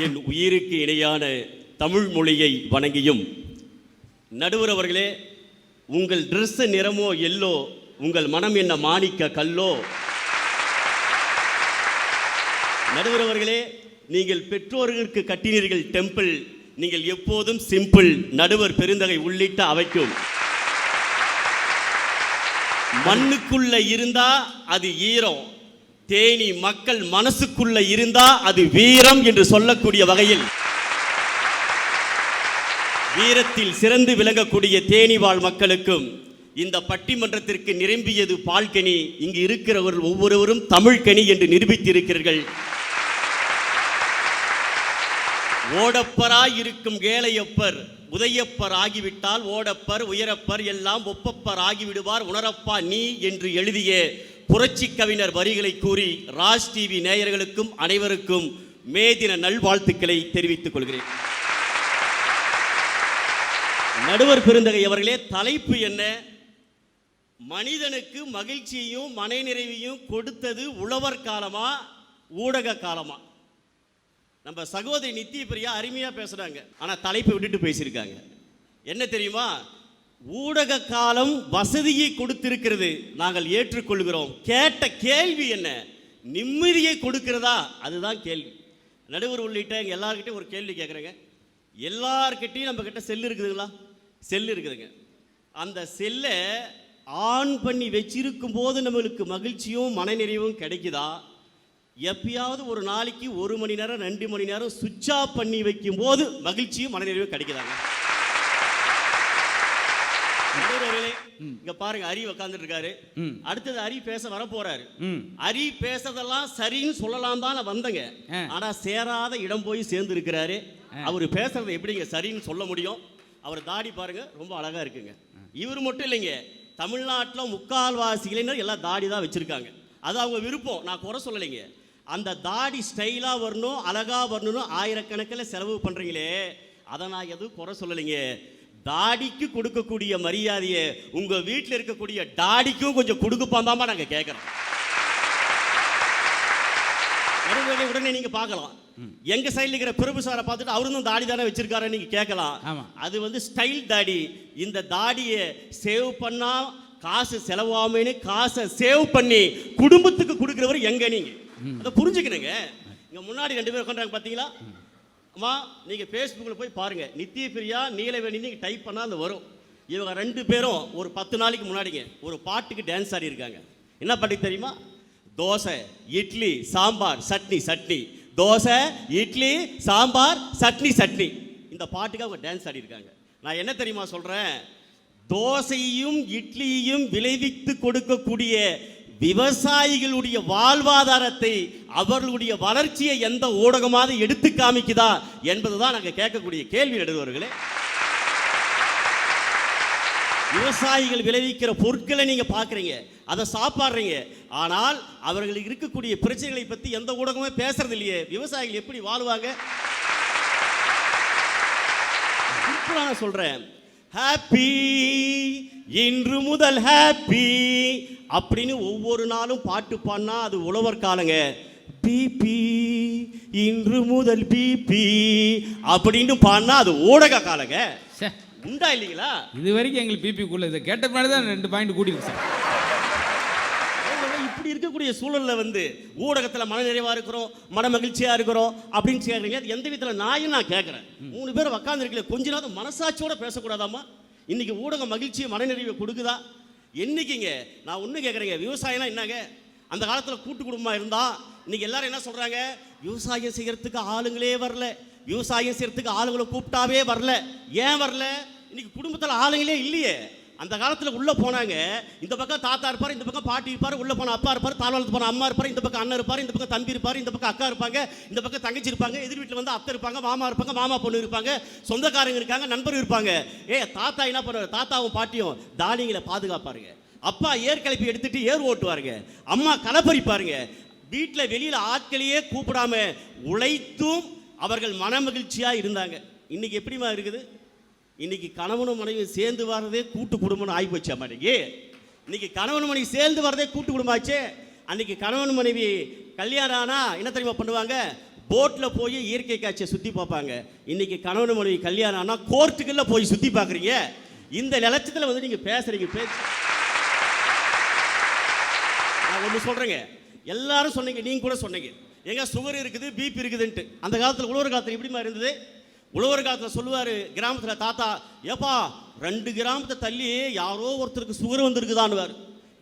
என் உயிருக்கு இணையான தமிழ் மொழியை வணங்கியும். நடுவர் அவர்களே உங்கள் ட்ரெஸ்ஸு நிறமோ எல்லோ உங்கள் மனம் என்ன மாணிக்க கல்லோ? நடுவர் அவர்களே நீங்கள் பெற்றோர்களுக்கு கட்டினீர்கள் டெம்பிள் நீங்கள் எப்போதும் சிம்பிள் நடுவர் பெருந்தகை உள்ளிட்ட அவைக்கும். மண்ணுக்குள்ள இருந்தா அது ஈரம். தேனி மக்கள் மனசுக்குள்ள இருந்தா அது வீரம் என்று சொல்லக்கூடிய வகையில். வீரத்தில் சிறந்து விளங்கக்கூடிய தேனி வாழ் மக்களுக்கும் இந்த பட்டிமன்றத்திற்கு நிரம்பியது பால்கனி. இங்கு இருக்கிறவர்கள் ஒவ்வொருவரும் தமிழ்கனி என்று நிரூபித்திருக்கிறீர்கள். ஓடப்பராய் இருக்கும் ஏழையப்பர் உதயப்பர் ஆகிவிட்டால் ஓடப்பர் உயரப்பர் எல்லாம் ஒப்பப்பர் ஆகிவிடுவார் உணரப்பா நீ என்று எழுதிய புரட்சி கவிஞர் வரிகளை கூறி ராஜ் டிவி நேயர்களுக்கும் அனைவருக்கும் மே தின நல்வாழ்த்துக்களை தெரிவித்துக் கொள்கிறேன். நடுவர் பெருந்தகை அவர்களே தலைப்பு என்ன? மனிதனுக்கு மகிழ்ச்சியையும் மனநிறைவையும் கொடுத்தது உழவர் காலமா ஊடக காலமா? நம்ம சகோதரி நித்திய பிரியா அருமையாக பேசுகிறாங்க ஆனால் தலைப்பை விட்டுட்டு பேசியிருக்காங்க. என்ன தெரியுமா? ஊடக காலம் வசதியை கொடுத்திருக்கிறது நாங்கள் ஏற்றுக்கொள்கிறோம். கேட்ட கேள்வி என்ன? நிம்மதியை கொடுக்கிறதா? அதுதான் கேள்வி. நடுவர் உள்ளிட்ட எங்கள் எல்லாருக்கிட்டையும் ஒரு கேள்வி கேட்குறேங்க எல்லார்கிட்டையும் நம்ம கிட்ட செல் இருக்குதுங்களா? செல் இருக்குதுங்க. அந்த செல்லை ஆன் பண்ணி வச்சிருக்கும் போது நம்மளுக்கு மகிழ்ச்சியும் மனநிறைவும் கிடைக்குதா? எப்பயாவது ஒரு நாளைக்கு ஒரு மணி நேரம் ரெண்டு மணி நேரம் சுவிட்ச் ஆஃப் பண்ணி வைக்கும் போது மகிழ்ச்சியும் மனநிறைவும் கிடைக்குதாங்க. இங்க பாருங்க ஹரி உட்கார்ந்துட்டு இருக்காரு. அடுத்தது ஹரி பேச வர போறாரு ஹரி பேசுறதெல்லாம் சரின்னு சொல்லலாம் தான் வந்தேங்க. ஆனா சேராத இடம் போய் சேர்ந்து இருக்கிறாரு. அவர் பேசுறது எப்படிங்க சரின்னு சொல்ல முடியும்? அவர் தாடி பாருங்க ரொம்ப அழகா இருக்குங்க. இவர் மட்டும் இல்லைங்க தமிழ்நாட்டில் முக்கால்வாசி இளைஞர் எல்லாம் தாடி தான் வச்சிருக்காங்க. அது அவங்க விருப்பம். நான் குறை சொல்லலைங்க. அந்த தாடி ஸ்டைலாக வரணும் அழகா வரணும்னு ஆயிரக்கணக்கில் செலவு பண்ணுறீங்களே அதை நான் எதுவும் குறை சொல்லலைங்க. தாடிக்கு கொடுக்கக்கூடிய மரியாதையை உங்க வீட்டில் இருக்கக்கூடிய டாடிக்கும் கொஞ்சம் கொடுக்குப்பாந்தாமா நாங்க கேட்குறோம் உடனே உடனே நீங்க பார்க்கலாம். எங்க சைடுல இருக்கிற பிரபு சாரை பார்த்துட்டு அவரும் தான் தாடி தானே வச்சிருக்காரு நீங்க கேட்கலாம். அது வந்து ஸ்டைல் தாடி. இந்த தாடியை சேவ் பண்ணா காசு செலவாமேன்னு காசை சேவ் பண்ணி குடும்பத்துக்கு கொடுக்குறவர் எங்க நீங்க? அதை புரிஞ்சுக்கணுங்க. இங்க முன்னாடி ரெண்டு பேர் உட்காந்துறாங்க பாத்தீங்களா? அம்மா நீங்கள் ஃபேஸ்புக்கில் போய் பாருங்கள் நித்திய பிரியா நீலவேணி நீங்கள் டைப் பண்ணால் அந்த வரும். இவங்க ரெண்டு பேரும் ஒரு பத்து நாளைக்கு முன்னாடிங்க ஒரு பாட்டுக்கு டான்ஸ் ஆடி இருக்காங்க. என்ன பாட்டுக்கு தெரியுமா? தோசை இட்லி சாம்பார் சட்னி சட்னி. தோசை இட்லி சாம்பார் சட்னி சட்னி. இந்த பாட்டுக்கு அவங்க டான்ஸ் ஆடி இருக்காங்க. நான் என்ன தெரியுமா சொல்கிறேன் தோசையும் இட்லியையும் விளைவித்து கொடுக்கக்கூடிய விவசாயிகளுடைய வாழ்வாதாரத்தை அவர்களுடைய வளர்ச்சியை எந்த ஊடகமாவது எடுத்து காமிக்குதா என்பதுதான் நாங்கள் கேட்கக்கூடிய கேள்வி நடுவர்களே. விவசாயிகள் விளைவிக்கிற பொருட்களை நீங்க பார்க்குறீங்க அதை சாப்பாடுறீங்க. ஆனால் அவர்களுக்கு இருக்கக்கூடிய பிரச்சனைகளை பத்தி எந்த ஊடகமே பேசுறது இல்லையே விவசாயிகள் எப்படி வாழ்வாங்க? நான் சொல்றேன். ஹாப்பி இன்று முதல் ஹாப்பி அப்படின்னு ஒவ்வொரு நாளும் பாட்டு பாடினா அது உழவர் காலங்க. பிபி இன்று முதல் பிபி அப்படின்னு பாடினா அது ஊடக காலங்க. உண்டா இல்லைங்களா? இது வரைக்கும் எங்களுக்கு பிபிக்குள்ள இதை கேட்ட பின்னாடி தான் ரெண்டு பாயிண்ட் கூட்டிருக்கு சார். இருக்கக்கூடிய சூழலில் வந்து ஊடகத்தில் மனநிறைவாக இருக்கிறோம் மன மகிழ்ச்சியாக இருக்கிறோம் அப்படின்னு கேட்குறீங்க அது எந்த விதத்தில் நாயும் நான் கேட்குறேன் மூணு பேர் உட்காந்துருக்கல கொஞ்ச நேரம் மனசாட்சியோட பேசக்கூடாதாம்மா? இன்னைக்கு ஊடகம் மகிழ்ச்சி மனநிறைவை கொடுக்குதா? என்றைக்கிங்க நான் ஒன்று கேட்குறேங்க விவசாயம்னா என்னங்க? அந்த காலத்தில் கூட்டு குடும்பமாக இருந்தால் இன்றைக்கி எல்லாரும் என்ன சொல்கிறாங்க விவசாயம் செய்கிறதுக்கு ஆளுங்களே வரல. விவசாயம் செய்கிறதுக்கு ஆளுங்களை கூப்பிட்டாவே வரல. ஏன் வரல? இன்னைக்கு குடும்பத்தில் ஆளுங்களே இல்லையே. அந்த காலத்தில் உள்ளே போனாங்க. இந்த பக்கம் தாத்தா இருப்பார் இந்த பக்கம் பாட்டி இருப்பார் உள்ளே போன அப்பா இருப்பார் தாழ்வாளத்து போன அம்மா இருப்பார் இந்த பக்கம் அண்ணன் இருப்பார் இந்த பக்கம் தம்பி இருப்பார் இந்த பக்கம் அக்கா இருப்பாங்க இந்த பக்கம் தங்கச்சி இருப்பாங்க எதிர் வீட்டில் வந்து அத்தை இருப்பாங்க மாமா இருப்பாங்க மாமா பொண்ணு இருப்பாங்க சொந்தக்காரங்க இருக்காங்க நண்பர் இருப்பாங்க. ஏ தாத்தா என்ன பண்ணுவார்? தாத்தாவும் பாட்டியும் தானியங்களை பாதுகாப்பாருங்க. அப்பா ஏர் கலப்பி எடுத்துட்டு ஏர் ஓட்டுவாருங்க. அம்மா களப்பறிப்பாருங்க வீட்டில் வெளியில் ஆட்களையே கூப்பிடாம உழைத்தும் அவர்கள் மனமகிழ்ச்சியா இருந்தாங்க. இன்னைக்கு எப்படிமா இருக்குது? இன்னைக்கு கணவனும் மனைவி சேர்ந்து வர்றதே கூட்டு குடும்பம்னு ஆகி போச்சு அம்மாடிக்கு இன்னைக்கு. கணவன் மனைவி சேர்ந்து வர்றதே கூட்டு குடும்பம் ஆச்சு அன்னைக்கு கணவன் மனைவி கல்யாணம் ஆனா என்ன தெரியுமா பண்ணுவாங்க? போட்டில் போய் இயற்கை காட்சியை சுற்றி பார்ப்பாங்க. இன்னைக்கு கணவன் மனைவி கல்யாணம் ஆனால் கோர்ட்டுக்குள்ள போய் சுற்றி பார்க்குறீங்க. இந்த நிலச்சத்தில் வந்து நீங்கள் பேசுறீங்க பேசு. நான் ஒன்று சொல்கிறேங்க எல்லாரும் சொன்னீங்க நீங்கள் கூட சொன்னீங்க. எங்க சுகர் இருக்குது பிபி இருக்குதுன்ட்டு. அந்த காலத்தில் உழவர் காலத்தில் எப்படிமா இருந்தது? உழவர் காலத்தில் சொல்லுவார் கிராமத்தில் தாத்தா ஏப்பா ரெண்டு கிராமத்தை தள்ளி யாரோ ஒருத்தருக்கு சுகர் வந்திருக்குதான்னுவார்.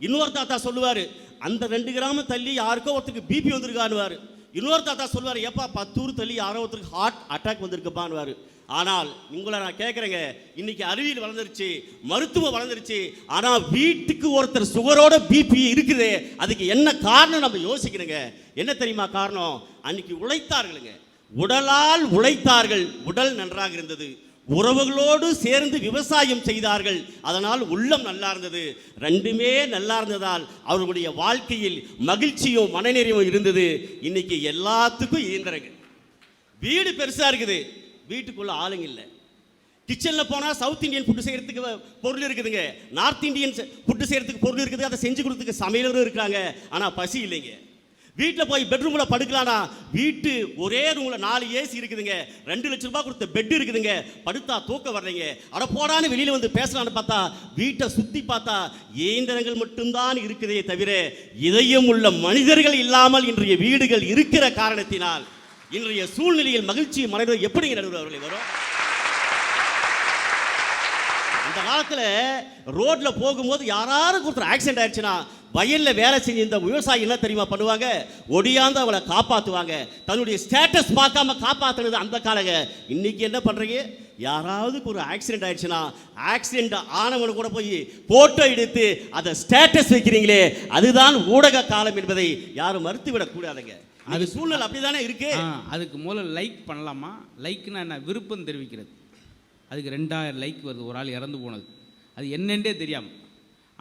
இன்னொரு தாத்தா சொல்லுவார் அந்த ரெண்டு கிராமம் தள்ளி யாருக்கோ ஒருத்தருக்கு பிபி வந்திருக்கான்னுவார். இன்னொரு தாத்தா சொல்லுவார் ஏப்பா பத்தூர் தள்ளி யாரோ ஒருத்தருக்கு ஹார்ட் அட்டாக் வந்திருக்குப்பான்வார் ஆனால் உங்களை நான் கேட்குறேங்க இன்னைக்கு அறிவியல் வளர்ந்துருச்சு மருத்துவம் வளர்ந்துருச்சு ஆனால் வீட்டுக்கு ஒருத்தர் சுகரோட பிபி இருக்குது அதுக்கு என்ன காரணம் நம்ம யோசிக்கணுங்க. என்ன தெரியுமா காரணம்? அன்னைக்கு உழைத்தார்களுங்க. உடலால் உழைத்தார்கள். உடல் நன்றாக இருந்தது. உறவுகளோடு சேர்ந்து விவசாயம் செய்தார்கள். அதனால் உள்ளம் நல்லா இருந்தது. ரெண்டுமே நல்லா இருந்ததால் அவர்களுடைய வாழ்க்கையில் மகிழ்ச்சியும் மனநிறைவும் இருந்தது. இன்னைக்கு எல்லாத்துக்கும் இயந்திரங்க வீடு பெருசாக இருக்குது. வீட்டுக்குள்ளே ஆளுங்க இல்லை. கிச்சனில் போனால் சவுத் இந்தியன் ஃபுட்டு செய்கிறதுக்கு பொருள் இருக்குதுங்க. நார்த் இந்தியன் ஃபுட்டு செய்கிறதுக்கு பொருள் இருக்குது. அதை செஞ்சு கொடுத்துக்கு சமையலரும் இருக்காங்க. ஆனால் பசி இல்லைங்க. வீட்டில் போய் பெட்ரூமில் படுக்கலானா வீட்டு ஒரே ரூமில் நாலு ஏசி இருக்குதுங்க. ரெண்டு லட்ச ரூபாய் கொடுத்த பெட் இருக்குதுங்க. படுத்தா தூக்க வர்றீங்க அடப்போடான்னு வெளியில் வந்து பேசலான்னு பார்த்தா வீட்டை சுற்றி பார்த்தா இயந்திரங்கள் மட்டும்தான் இருக்குதே தவிர இதயம் உள்ள மனிதர்கள் இல்லாமல் இன்றைய வீடுகள் இருக்கிற காரணத்தினால் இன்றைய சூழ்நிலையில் மகிழ்ச்சி மனிதர் எப்படி நடுவர் அவர்களை வரும்? அந்த காலத்தில் ரோட்டில் போகும்போது யாராவது ஒருத்தர் ஆக்சிடென்ட் ஆயிடுச்சுன்னா வயல்ல வேலை செஞ்ச இந்த விவசாயி என்ன தெரியுமா பண்ணுவாங்க? ஒடியாந்து அவளை காப்பாத்துவாங்க. தன்னுடைய ஸ்டேட்டஸ் பார்க்காம காப்பாத்துனது அந்த காலங்க. இன்னைக்கு என்ன பண்றீங்க? யாராவதுக்கு ஒரு ஆக்சிடென்ட் ஆயிடுச்சுன்னா ஆக்சிடென்ட் ஆனவனை கூட போய் போட்டோ எடுத்து அதை ஸ்டேட்டஸ் வைக்கிறீங்களே அதுதான் ஊடக காலம் என்பதை யாரும் மறுத்து விடக்கூடாதுங்க அது சூழ்நிலை அப்படிதானே இருக்கு. ஆ, அதுக்கு மூலம் லைக் பண்ணலாமா? லைக்னா என்ன? விருப்பம் தெரிவிக்கிறது. அதுக்கு ரெண்டாயிரம் லைக் வருது. ஒரு ஆள் இறந்து போனது. அது என்னென்றே தெரியாமல்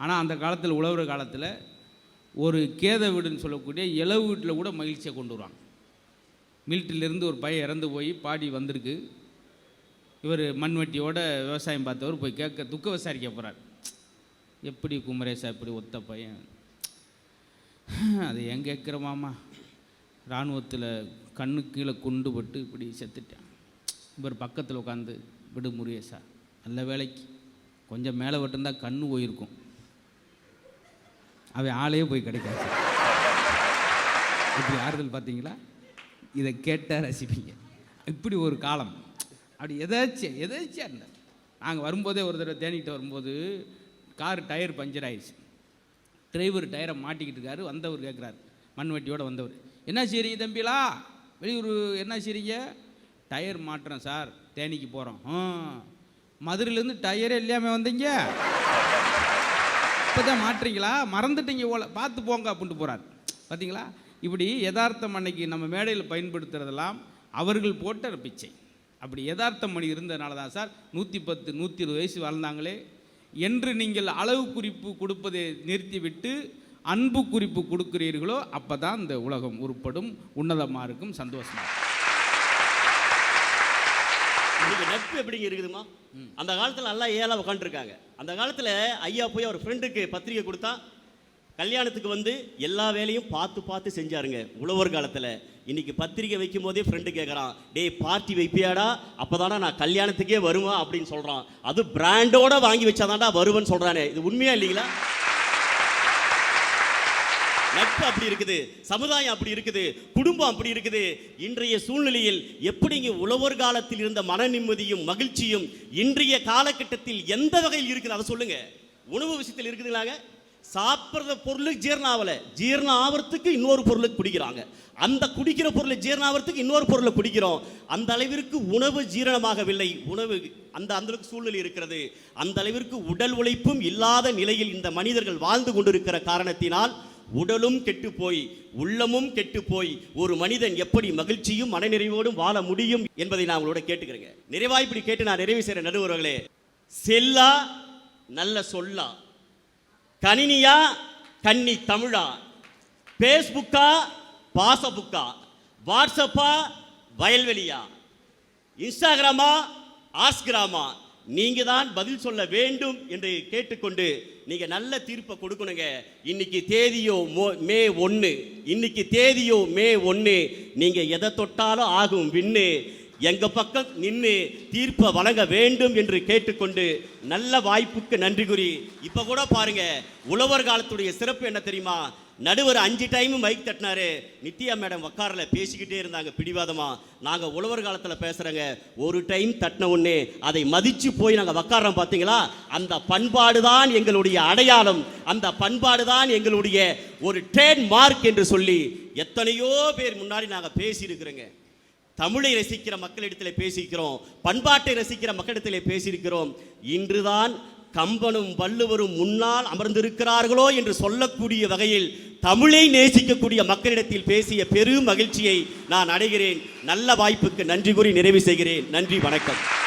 ஆனால் அந்த காலத்தில் உழவர் காலத்தில் ஒரு கேத வீடுன்னு சொல்லக்கூடிய இளவு வீட்டில் கூட மகிழ்ச்சியை கொண்டு வருவாங்க. மில்ட்டிலிருந்து ஒரு பையன் இறந்து போய் பாடி வந்திருக்கு. இவர் மண்வெட்டியோட விவசாயம் பார்த்தவர் போய் கேட்க துக்க விசாரிக்க போகிறார் எப்படி குமரேசா இப்படி ஒத்த பையன்? அது ஏன் கேட்குற மாமா? இராணுவத்தில் கண்ணு கீழே கொண்டு பட்டு இப்படி செத்துட்டான். இவர் பக்கத்தில் உட்காந்து விடு முருகேசா நல்ல வேலைக்கு. கொஞ்சம் மேலே விட்டுருந்தா கண்ணு போயிருக்கும். அவன் ஆளே போய் கிடைக்காது. இப்படி ஆறுதல் பார்த்தீங்களா? இதை கேட்டால் ரசிப்பீங்க. இப்படி ஒரு காலம். அப்படி எதாச்சும் எதாச்சும் இருந்தார் நாங்கள் வரும்போதே ஒரு தடவை தேனிக்கிட்டு வரும்போது கார் டயர் பஞ்சர் ஆயிடுச்சு. டிரைவர் டயரை மாட்டிக்கிட்டு இருக்காரு. வந்தவர் கேட்குறாரு மண்வெட்டியோடு வந்தவர். என்ன செய்றீங்க தம்பிலா? வெளியூர் என்ன செய்றீங்க? டயர் மாட்டுறோம் சார். தேனிக்கு போகிறோம் மதுரையிலேருந்து டயரே இல்லாமல் வந்தீங்க? இப்போ தான் மாட்டுறீங்களா மறந்துட்டீங்க ஓல பார்த்து போங்க அப்படின்ட்டு போகிறார் பார்த்தீங்களா இப்படி யதார்த்தம் அன்னைக்கு நம்ம மேடையில் பயன்படுத்துறதெல்லாம் அவர்கள் போட்ட பிச்சை. அப்படி யதார்த்தம் மணி இருந்ததுனால தான் சார் நூற்றி பத்து நூற்றி இருபது வயசு வாழ்ந்தாங்களே. என்று நீங்கள் அளவு குறிப்பு கொடுப்பதை நிறுத்திவிட்டு அன்பு குறிப்பு கொடுக்கிறீர்களோ அப்போ தான் இந்த உலகம் உருப்படும் உன்னதமாக இருக்கும் சந்தோஷமாக இருக்கும். இன்னைக்கு நட்பு எப்படிங்க இருக்குதுமா அந்த காலத்தில் நல்லா ஏழாக உட்காந்துருக்காங்க அந்த காலத்தில் ஐயா போய் அவர் ஃப்ரெண்டுக்கு பத்திரிக்கை கொடுத்தா கல்யாணத்துக்கு வந்து எல்லா வேலையும் பார்த்து பார்த்து செஞ்சாருங்க. உழவர் காலத்தில். இன்னைக்கு பத்திரிக்கை வைக்கும் போதே ஃப்ரெண்டு கேட்குறான் டேய் பார்ட்டி வைப்பியாடா? அப்பதாடா நான் கல்யாணத்துக்கே வருவேன் அப்படின்னு சொல்கிறான் அது பிராண்டோட வாங்கி வச்சாதான்டா வருவேன்னு சொல்கிறானே இது உண்மையாக இல்லைங்களா? நட்பு அப்படி இருக்குது சமுதாயம் அப்படி இருக்குது குடும்பம் அப்படி இருக்குது. இன்றைய சூழ்நிலையில் எப்படிங்க உழவர் காலத்தில் இருந்த மன நிம்மதியும் மகிழ்ச்சியும் இன்றைய காலகட்டத்தில் எந்த வகையில் இருக்குது? அதை சொல்லுங்க. உணவு விஷயத்தில் இருக்குதுங்களாங்க? சாப்பிட்ற பொருளுக்கு ஜீரணம் ஆகலை. ஜீரணம் ஆகிறதுக்கு இன்னொரு பொருளுக்கு குடிக்கிறாங்க. அந்த குடிக்கிற பொருளை ஜீரணம் ஆகிறதுக்கு இன்னொரு பொருளை குடிக்கிறோம். அந்த அளவிற்கு உணவு ஜீரணமாகவில்லை. உணவு அந்த அந்தளவுக்கு சூழ்நிலை இருக்கிறது. அந்த அளவிற்கு உடல் உழைப்பும் இல்லாத நிலையில் இந்த மனிதர்கள் வாழ்ந்து கொண்டிருக்கிற காரணத்தினால் உடலும் கெட்டு போய் உள்ளமும் கெட்டு போய் ஒரு மனிதன் எப்படி மகிழ்ச்சியும் மனநிறைவோடும் வாழ முடியும் என்பதை நான் உங்களோட கேட்டுக்கிறேங்க. நிறைவாய் இப்படி கேட்டு நான் நிறைவு செய்கிற நடுவர்களே. செல்லா நல்ல சொல்லா. கணினியா கன்னி தமிழா. ஃபேஸ்புக்கா பாசபுக்கா வாட்ஸ்அப்பா வயல்வெளியா. இன்ஸ்டாகிராமா ஆஸ்கிராமா. நீங்க தான் பதில் சொல்ல வேண்டும் என்று கேட்டுக்கொண்டு நீங்க நல்ல தீர்ப்பை கொடுக்கணுங்க. இன்னைக்கு தேதியோ மோ- மே ஒன்று இன்னைக்கு தேதியோ மே ஒன்று நீங்க எதை தொட்டாலும் ஆகும் விண்ணு. எங்க பக்கம் நின்று தீர்ப்பை வழங்க வேண்டும் என்று கேட்டுக்கொண்டு நல்ல வாய்ப்புக்கு நன்றி கூறி இப்போ கூட பாருங்க உழவர் காலத்துடைய சிறப்பு என்ன தெரியுமா? நடுவர் அஞ்சு டைம் மைக் தட்டினாரு. நித்யா மேடம் உக்காரில் பேசிக்கிட்டே இருந்தாங்க பிடிவாதமாக நாங்கள் உழவர் காலத்தில் பேசுகிறேங்க ஒரு டைம் தட்டின உடனே அதை மதித்து போய் நாங்கள் உக்காரோம் பார்த்தீங்களா அந்த பண்பாடு தான் எங்களுடைய அடையாளம். அந்த பண்பாடு தான் எங்களுடைய ஒரு ட்ரேட் மார்க் என்று சொல்லி எத்தனையோ பேர் முன்னாடி நாங்கள் பேசியிருக்கிறோங்க. தமிழை ரசிக்கிற மக்களிடத்தில் பேசியிருக்கிறோம். பண்பாட்டை ரசிக்கிற மக்களிடத்தில் பேசியிருக்கிறோம். இன்றுதான் கம்பனும் வள்ளுவரும் முன்னால் அமர்ந்திருக்கிறார்களோ என்று சொல்லக்கூடிய வகையில் தமிழை நேசிக்கக்கூடிய மக்களிடத்தில் பேசிய பெரும் மகிழ்ச்சியை நான் அடைகிறேன். நல்ல வாய்ப்புக்கு நன்றி கூறி நிறைவு செய்கிறேன். நன்றி வணக்கம்.